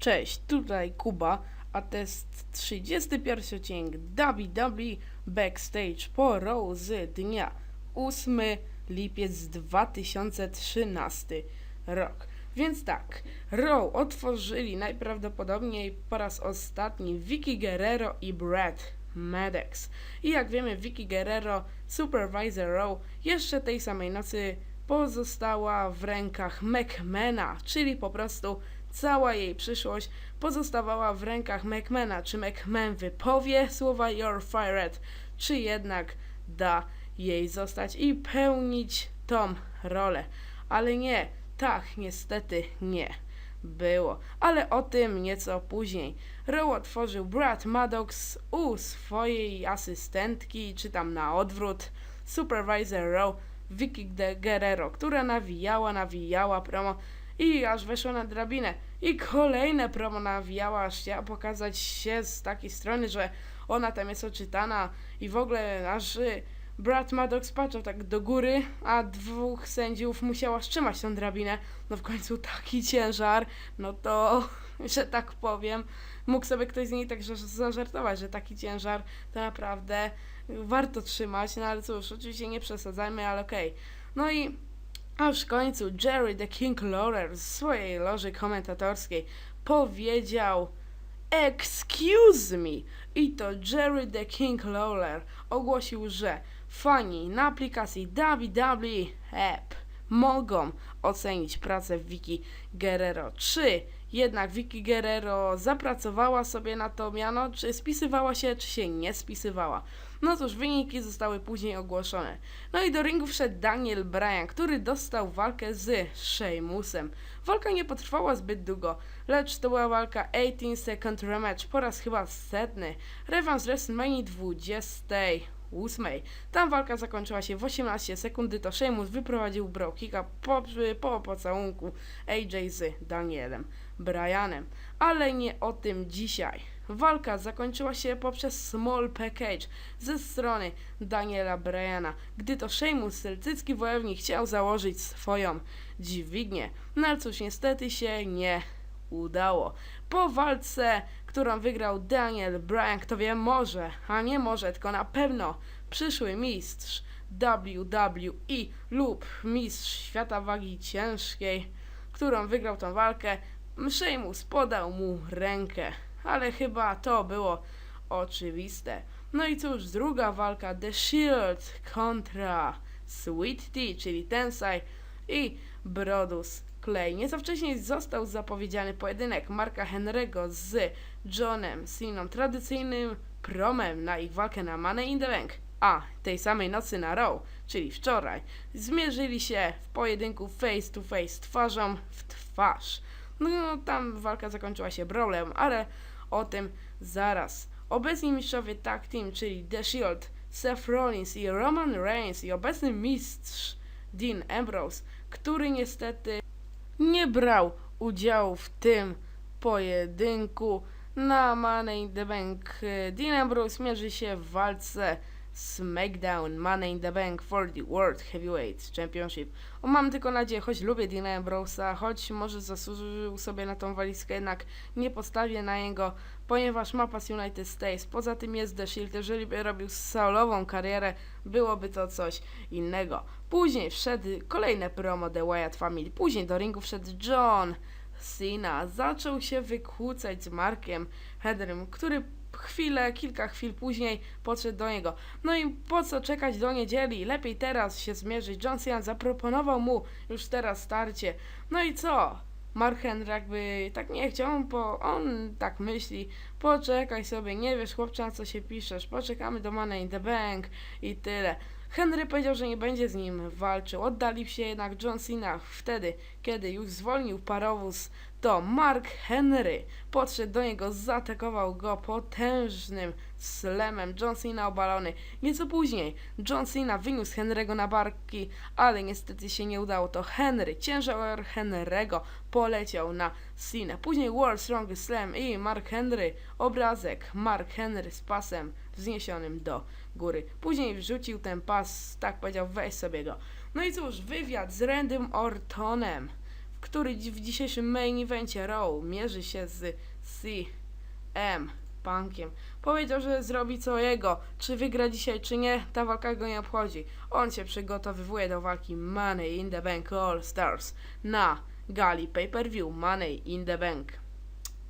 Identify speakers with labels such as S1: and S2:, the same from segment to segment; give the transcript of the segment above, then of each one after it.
S1: Cześć, tutaj Kuba, a to jest 31 odcinek WWE Backstage po Raw z dnia 8 lipiec 2013 rok. Więc tak, Raw otworzyli najprawdopodobniej po raz ostatni Vicky Guerrero i Brad Maddox. I jak wiemy, Vicky Guerrero, Supervisor Raw, jeszcze tej samej nocy pozostała w rękach McMahona, czyli po prostu cała jej przyszłość pozostawała w rękach McMahona. Czy McMahon wypowie słowa You're fired, czy jednak da jej zostać i pełnić tą rolę. Ale nie, tak, niestety nie było. Ale o tym nieco później. Raw otworzył Brad Maddox u swojej asystentki, czy tam na odwrót, supervisor Raw, Vicky Guerrero, która nawijała, nawijała promo i aż weszła na drabinę. I kolejne promo nawijała, aż chciała pokazać się z takiej strony, że ona tam jest oczytana i w ogóle aż y, Brad Maddox patrzył tak do góry, a dwóch sędziów musiała wstrzymać tą drabinę. No w końcu taki ciężar, no to, że tak powiem, mógł sobie ktoś z niej tak że- zażartować, że taki ciężar to naprawdę warto trzymać, no ale cóż, oczywiście nie przesadzajmy, ale okej. No i aż w końcu Jerry the King Lawler z swojej loży komentatorskiej powiedział Excuse me! I to Jerry the King Lawler ogłosił, że fani na aplikacji WWE App mogą ocenić pracę Vicky Guerrero. Czy jednak Vicky Guerrero zapracowała sobie na to miano, czy spisywała się, czy się nie spisywała? No cóż, wyniki zostały później ogłoszone. No i do ringu wszedł Daniel Bryan, który dostał walkę z Sheamusem. Walka nie potrwała zbyt długo, lecz to była walka 18 second rematch po raz chyba setny. Rewanż WrestleMania 28. Tam walka zakończyła się w 18 sekund, gdy to Sheamus wyprowadził Bro Kicka po, po pocałunku AJ z Danielem Bryanem. Ale nie o tym dzisiaj. Walka zakończyła się poprzez small package ze strony Daniela Bryana, gdy to Sheamus, celtycki wojownik, chciał założyć swoją dźwignię. No ale cóż, niestety się nie udało. Po walce, którą wygrał Daniel Bryan, kto wie, może, a nie może, tylko na pewno przyszły mistrz WWE lub mistrz świata wagi ciężkiej, którą wygrał tą walkę, Sheamus podał mu rękę, ale chyba to było oczywiste. No i cóż, druga walka The Shield kontra Sweet Tea, czyli Tensai i Brodus Clay. Nieco wcześniej został zapowiedziany pojedynek Marka Henry'ego z Johnem Ceną, tradycyjnym promem na ich walkę na Money in the Bank. A tej samej nocy na Raw, czyli wczoraj, zmierzyli się w pojedynku face to face, twarzą w twarz. No tam walka zakończyła się brawlem, ale o tym zaraz. Obecni mistrzowie tag team, czyli The Shield, Seth Rollins i Roman Reigns i obecny mistrz Dean Ambrose, który niestety nie brał udziału w tym pojedynku na Money in the Bank. Dean Ambrose mierzy się w walce SmackDown Money in the Bank for the World Heavyweight Championship. O, mam tylko nadzieję, choć lubię Deana Ambrose'a, choć może zasłużył sobie na tą walizkę, jednak nie postawię na niego, ponieważ ma pas United States. Poza tym jest The Shield, jeżeli by robił solową karierę, byłoby to coś innego. Później wszedł kolejne promo The Wyatt Family, później do ringu wszedł John Cena. Zaczął się wykłócać z Markiem Henrym, który chwilę, kilka chwil później podszedł do niego. No i po co czekać do niedzieli? Lepiej teraz się zmierzyć. John Cena zaproponował mu już teraz starcie. No i co? Mark Henry jakby tak nie chciał, bo on tak myśli. Poczekaj sobie, nie wiesz chłopcze na co się piszesz. Poczekamy do Money in the Bank i tyle. Henry powiedział, że nie będzie z nim walczył. Oddalił się jednak John Cena wtedy, kiedy już zwolnił parowóz, to Mark Henry podszedł do niego, zaatakował go potężnym slemem. John Cena obalony. Nieco później John Cena wyniósł Henry'ego na barki, ale niestety się nie udało. To Henry, ciężar Henry'ego poleciał na Cena. Później World Strongest Slam i Mark Henry, obrazek Mark Henry z pasem wzniesionym do góry. Później wrzucił ten pas, tak powiedział, weź sobie go. No i cóż, wywiad z Randym Ortonem który w dzisiejszym main evencie Raw mierzy się z CM Punkiem. Powiedział, że zrobi co jego. Czy wygra dzisiaj, czy nie, ta walka go nie obchodzi. On się przygotowywuje do walki Money in the Bank All Stars na gali pay-per-view Money in the Bank.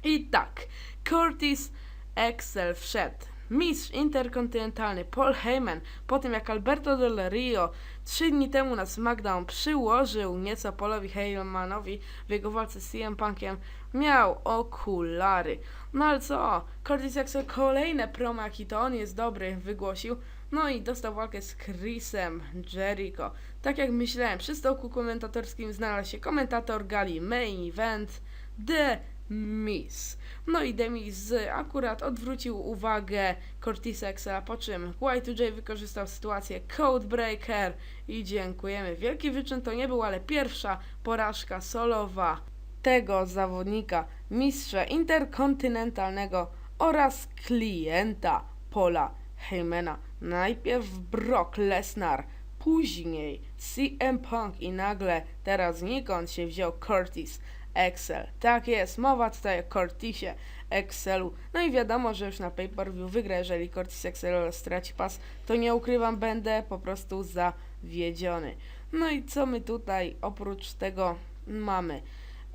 S1: I tak, Curtis Excel wszedł. Mistrz interkontynentalny Paul Heyman, po tym jak Alberto Del Rio trzy dni temu na SmackDown przyłożył nieco Paulowi Heymanowi w jego walce z CM Punkiem, miał okulary. No ale co? Curtis Axel kolejne promo, jaki to on jest dobry, wygłosił. No i dostał walkę z Chrisem Jericho. Tak jak myślałem, przy stołku komentatorskim znalazł się komentator gali Main Event The Miss. No i Demis akurat odwrócił uwagę Curtisa po czym Y2J wykorzystał sytuację Codebreaker i dziękujemy. Wielki wyczyn to nie był, ale pierwsza porażka solowa tego zawodnika, mistrza interkontynentalnego oraz klienta Paula Heymana. Najpierw Brock Lesnar, później CM Punk i nagle teraz znikąd się wziął Curtis Excel. Tak jest, mowa tutaj o Curtisie Excelu. No i wiadomo, że już na pay-per-view wygra, jeżeli Curtis Excel straci pas, to nie ukrywam, będę po prostu zawiedziony. No i co my tutaj oprócz tego mamy?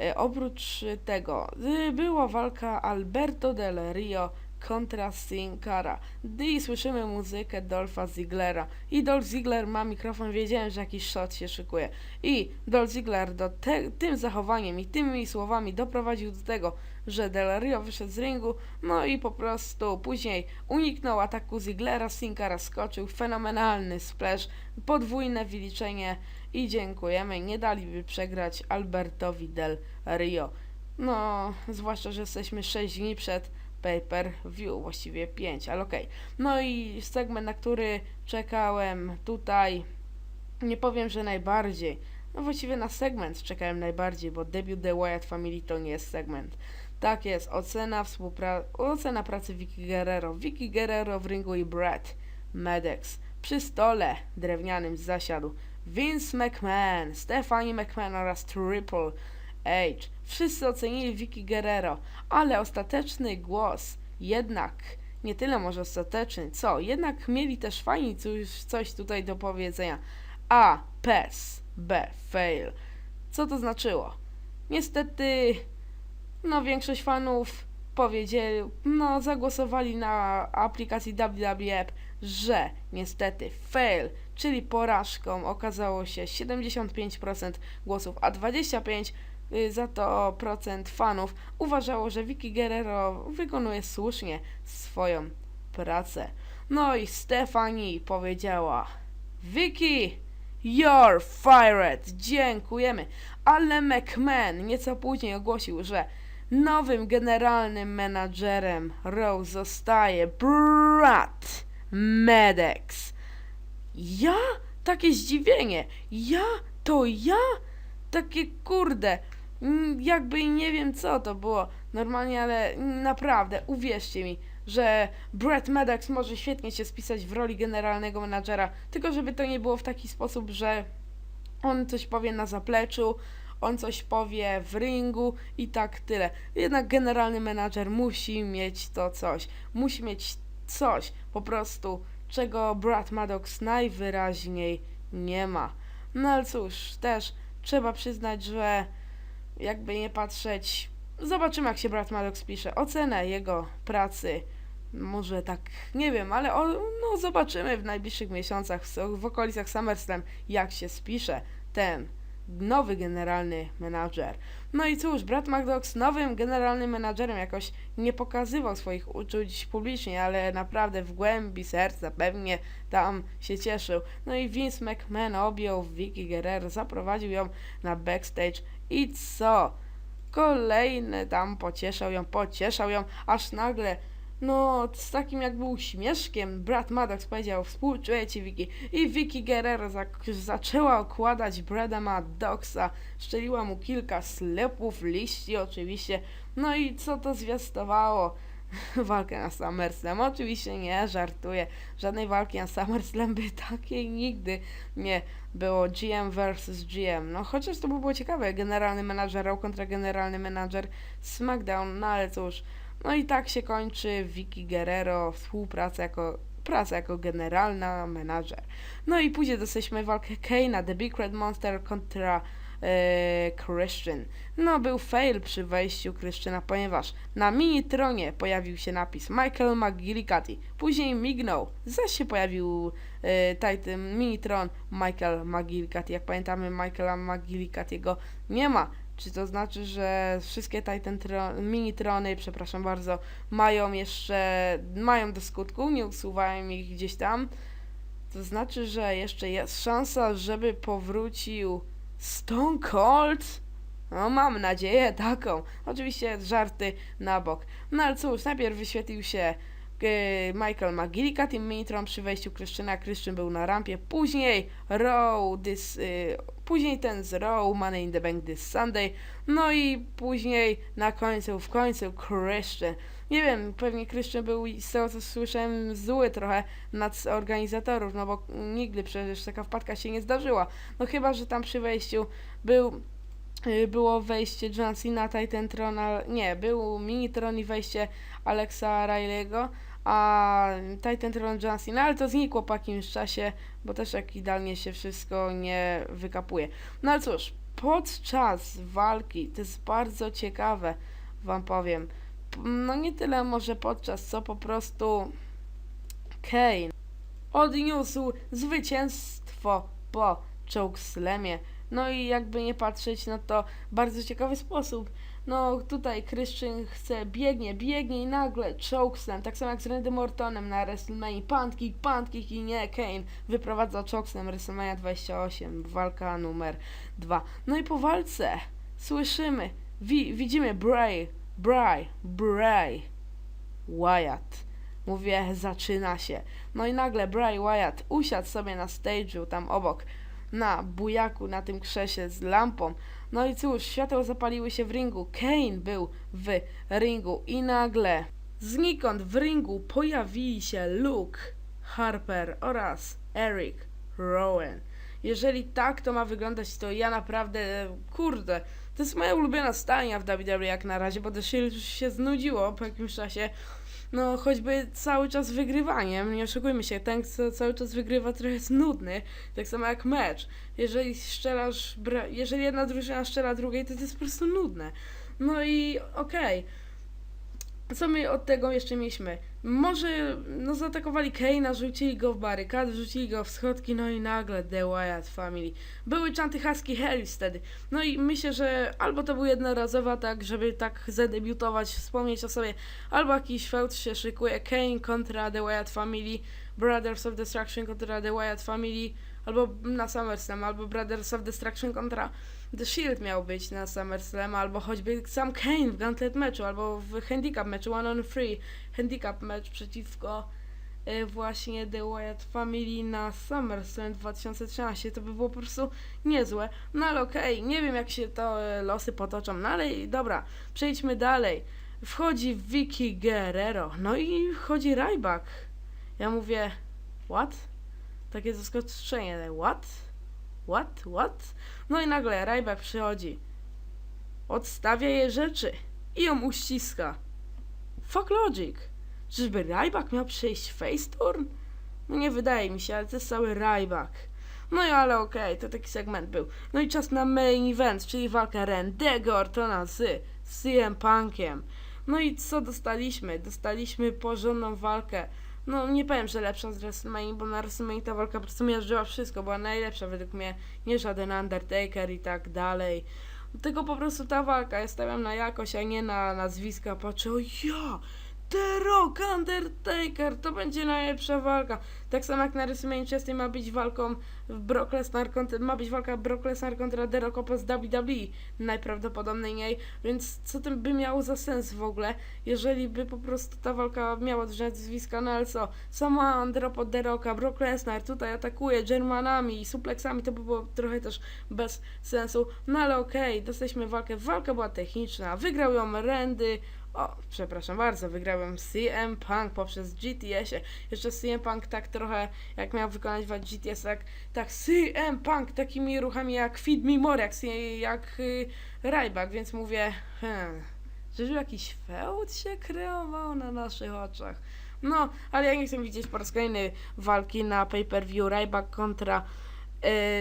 S1: E, oprócz tego y, była walka Alberto Del Rio kontra Sin Cara. I słyszymy muzykę Dolpha Ziglera. I Dolph Ziggler ma mikrofon, wiedziałem, że jakiś shot się szykuje. I Dolph Ziggler do te, tym zachowaniem i tymi słowami doprowadził do tego, że Del Rio wyszedł z ringu, no i po prostu później uniknął ataku Ziglera, Sin Cara skoczył, fenomenalny splash, podwójne wyliczenie i dziękujemy. Nie daliby przegrać Albertowi Del Rio. No, zwłaszcza, że jesteśmy 6 dni przed pay-per-view, właściwie 5, ale okej. No i segment, na który czekałem tutaj, nie powiem, że najbardziej. No właściwie na segment czekałem najbardziej, bo debiut The Wyatt Family to nie jest segment. Tak jest, ocena, współpra- ocena pracy Vicky Guerrero. Vicky Guerrero w ringu i Brad Medex. Przy stole drewnianym zasiadł Vince McMahon, Stephanie McMahon oraz Triple H. Wszyscy ocenili Vicky Guerrero, ale ostateczny głos jednak nie tyle może ostateczny, co jednak mieli też fani coś, coś tutaj do powiedzenia. A, PES, B, fail. Co to znaczyło? Niestety, no większość fanów powiedzieli, no zagłosowali na aplikacji WWF, że niestety fail, czyli porażką okazało się 75% głosów, a 25% y, za to procent fanów uważało, że Vicky Guerrero wykonuje słusznie swoją pracę. No i Stefani powiedziała: Vicky, you're fired! Dziękujemy. Ale McMahon nieco później ogłosił, że nowym generalnym menadżerem Raw zostaje Brad Medex. Ja? Takie zdziwienie. Ja? To ja? Takie kurde. Mm, Jakby nie wiem co to było normalnie, ale naprawdę uwierzcie mi, że Brad Maddox może świetnie się spisać w roli generalnego menadżera, tylko żeby to nie było w taki sposób, że on coś powie na zapleczu, on coś powie w ringu i tak tyle. Jednak generalny menadżer musi mieć to coś. Musi mieć coś po prostu, czego Brad Maddox najwyraźniej nie ma. No ale cóż, też trzeba przyznać, że jakby nie patrzeć, zobaczymy jak się Brad Maddox pisze. Ocenę jego pracy. Może tak, nie wiem, ale o, no zobaczymy w najbliższych miesiącach w, w okolicach SummerSlam jak się spisze ten nowy generalny menadżer. No i cóż, Brad McDox nowym generalnym menadżerem jakoś nie pokazywał swoich uczuć publicznie, ale naprawdę w głębi serca pewnie tam się cieszył. No i Vince McMahon objął Vicky Guerrero, zaprowadził ją na backstage i co? Kolejny tam pocieszał ją, pocieszał ją, aż nagle no, z takim jakby uśmieszkiem Brad Maddox powiedział, współczuję ci Vicky. I Vicky Guerrero zaczęła okładać Brada Maddoxa, szczeliła mu kilka slepów, liści oczywiście. No i co to zwiastowało? walkę na SummerSlam. Oczywiście nie, żartuję. Żadnej walki na SummerSlam by takiej nigdy nie było. GM versus GM. No chociaż to by było ciekawe. Generalny menadżer kontra generalny menadżer SmackDown. No ale cóż. No i tak się kończy Vicky Guerrero współpraca jako praca jako generalna menadżer. No i później dostaliśmy walkę Kane'a, The Big Red Monster kontra e, Christian. No był fail przy wejściu Christiana, ponieważ na mini-tronie pojawił się napis Michael McGillicuddy. Później mignął, zaś się pojawił e, mini-tron Michael McGillicuddy. Jak pamiętamy Michaela McGillicuddy'ego nie ma. Czy to znaczy, że wszystkie Titan tro- mini-trony, przepraszam bardzo, mają jeszcze, mają do skutku, nie usuwają ich gdzieś tam? To znaczy, że jeszcze jest szansa, żeby powrócił Stone Cold? No, mam nadzieję taką. Oczywiście żarty na bok. No ale cóż, najpierw wyświetlił się e, Michael McGillicuddy Minitron przy wejściu Christiana. Christian był na rampie. Później Raw, this, y, później ten z Raw, Money in the Bank this Sunday. No i później na końcu, w końcu Christian. Nie wiem, pewnie Christian był z tego co słyszałem zły trochę nad organizatorów, no bo nigdy przecież taka wpadka się nie zdarzyła. No chyba, że tam przy wejściu był y, było wejście John Cena, Titan Tron, ale nie, był Minitron i wejście Alexa Riley'ego, a Titan Tron John Cena, ale to znikło po jakimś czasie, bo też jak idealnie się wszystko nie wykapuje. No ale cóż, podczas walki, to jest bardzo ciekawe, wam powiem, no nie tyle może podczas, co po prostu Kane odniósł zwycięstwo po chokeslamie. No i jakby nie patrzeć, no to bardzo ciekawy sposób. No tutaj Christian chce, biegnie, biegnie i nagle chokeslam, tak samo jak z Randy Mortonem na WrestleMania. Pancake, pancake i nie, Kane wyprowadza chokeslam WrestleMania 28, walka numer 2. No i po walce słyszymy, wi widzimy Bray, Bray, Bray Wyatt. Mówię, zaczyna się. No i nagle Bray Wyatt usiadł sobie na stage'u tam obok, na bujaku, na tym krzesie z lampą. No i cóż, światła zapaliły się w ringu. Kane był w ringu i nagle znikąd w ringu pojawili się Luke Harper oraz Eric Rowan. Jeżeli tak to ma wyglądać, to ja naprawdę, kurde, to jest moja ulubiona stajnia w WWE jak na razie, bo The Shield już się znudziło po jakimś czasie. No, choćby cały czas wygrywaniem, nie oszukujmy się, ten, kto cały czas wygrywa, trochę jest nudny, tak samo jak mecz. Jeżeli strzelasz, jeżeli jedna drużyna strzela drugiej, to to jest po prostu nudne. No i okej. Co my od tego jeszcze mieliśmy? Może, no zaatakowali Kane'a, rzucili go w barykady, rzucili go w schodki, no i nagle The Wyatt Family. Były czanty Husky Harris wtedy. No i myślę, że albo to był jednorazowy atak, żeby tak zadebiutować, wspomnieć o sobie, albo jakiś feud się szykuje, Kane kontra The Wyatt Family, Brothers of Destruction kontra The Wyatt Family, albo na SummerSlam, albo Brothers of Destruction kontra The Shield miał być na SummerSlam, albo choćby sam Kane w Gauntlet meczu, albo w handicap meczu, one on three, handicap mecz przeciwko e, właśnie The Wyatt Family na SummerSlam 2013. To by było po prostu niezłe. No ale okej, nie wiem jak się to e, losy potoczą, no ale dobra, przejdźmy dalej. Wchodzi Vicky Guerrero, no i wchodzi Ryback. Ja mówię, what? Takie zaskoczenie, what? What? What? No i nagle Ryback przychodzi. Odstawia jej rzeczy i ją uściska. Fuck logic. Czyżby Ryback miał przejść face turn? No nie wydaje mi się, ale to jest cały Ryback. No i ale okej, to taki segment był. No i czas na main event, czyli walka Rendego Ortona z CM Punkiem. No i co dostaliśmy? Dostaliśmy porządną walkę. No nie powiem, że lepsza z WrestleMania, bo na WrestleMania ta walka po prostu miażdżyła wszystko, była najlepsza według mnie, nie żaden Undertaker i tak dalej. Tylko po prostu ta walka, ja stawiam na jakość, a nie na nazwiska, patrzę, o ja, The Rock, Undertaker, to będzie najlepsza walka. Tak samo jak na WrestleMania 6 ma być walką Brock Lesnar kontra, ma być walka Brock Lesnar kontra The Rock z WWE, najprawdopodobniej nie, więc co tym by miało za sens w ogóle, jeżeli by po prostu ta walka miała dużo nazwiska, co, sama Androp od The Rocka, Brock Lesnar tutaj atakuje Germanami i suplexami, to by było trochę też bez sensu, no ale okej, dostaliśmy walkę, walka była techniczna, wygrał ją Randy O, przepraszam bardzo, wygrałem CM Punk poprzez GTS-ie. Jeszcze CM Punk tak trochę, jak miał wykonać w GTS, tak, tak CM Punk takimi ruchami jak Feed Me More, jak, jak y, Ryback, więc mówię, hmm, że jakiś feud się kreował na naszych oczach. No, ale ja nie chcę widzieć po raz kolejny walki na pay-per-view Ryback kontra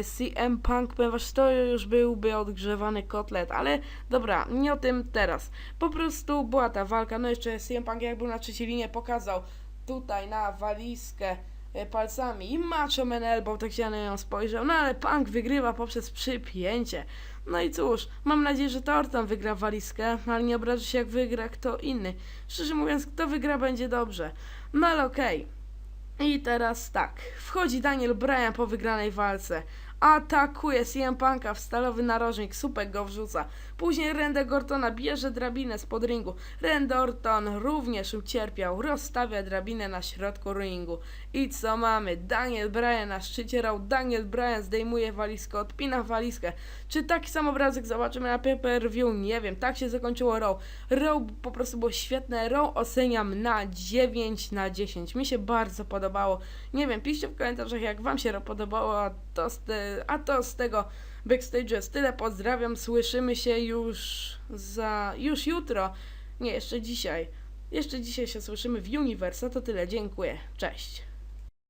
S1: CM Punk, ponieważ to już byłby odgrzewany kotlet, ale dobra, nie o tym teraz. Po prostu była ta walka, no jeszcze CM Punk jak był na trzeciej linie pokazał tutaj na walizkę e, palcami i Macho Man Elbow, tak się na nią spojrzał, no ale Punk wygrywa poprzez przypięcie. No i cóż, mam nadzieję, że to wygra walizkę, ale nie obrażę się jak wygra kto inny. Szczerze mówiąc, kto wygra będzie dobrze. No ale okej. I teraz tak, wchodzi Daniel Bryan po wygranej walce. Atakuje CM Punka w stalowy narożnik, supek go wrzuca. Później Randy Ortona bierze drabinę spod ringu. Randy Orton również ucierpiał, rozstawia drabinę na środku ringu. I co mamy? Daniel Bryan na szczycie rał. Daniel Bryan zdejmuje walizkę, odpina walizkę. Czy taki sam obrazek zobaczymy na pay-per-view? Nie wiem, tak się zakończyło Raw. Raw po prostu było świetne. Raw oceniam na 9 na 10. Mi się bardzo podobało. Nie wiem, piszcie w komentarzach, jak wam się Raw podobało, a to z, te, a to z tego backstage jest tyle. Pozdrawiam, słyszymy się już za, już jutro. Nie, jeszcze dzisiaj. Jeszcze dzisiaj się słyszymy w Universe, a to tyle. Dziękuję. Cześć.